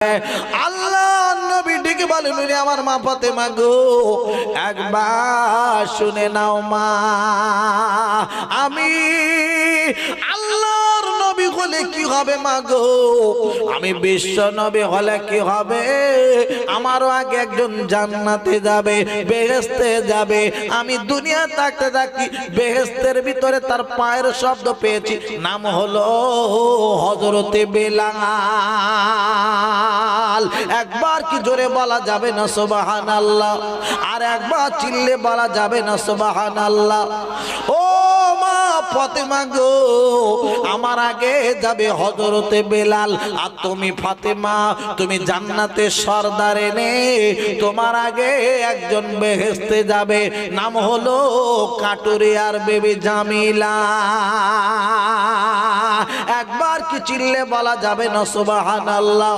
আল্লাহ নবী ডেকে বলেন, "ওরে আমার মা পাতে মাগো একবার শুনে নাও মা, আমি আল্লাহর নবী হলে কি হবে মা গো? আমি বিশ্ব নবী হলে কি হবে? আমারও আগে একজন জান্নাতে যাবে বেহেস্তে যাবে। আমি দুনিয়া থাকতে থাকি বেহেস্তের ভিতরে তার পায়ের শব্দ পেয়েছি। নাম হলো হজরতে বেলাল। একবার কি জোরে বলা যাবে না সোবাহান আল্লাহ আর একবার চিল্লে বলা যাবে না সোবাহান আল্লাহ ও ফাতেমা গো আমার আগে যাবে হজরতে বেলাল। আর তুমি ফাতেমা, তুমি জান্নাতে সর্দার এনে তোমার আগে একজন বেহেস্তে যাবে। নাম হলো কাটুরিয়ার বেবি জামিলা। একবার কি চিল্লে বলা যাবে না সুবাহান আল্লাহ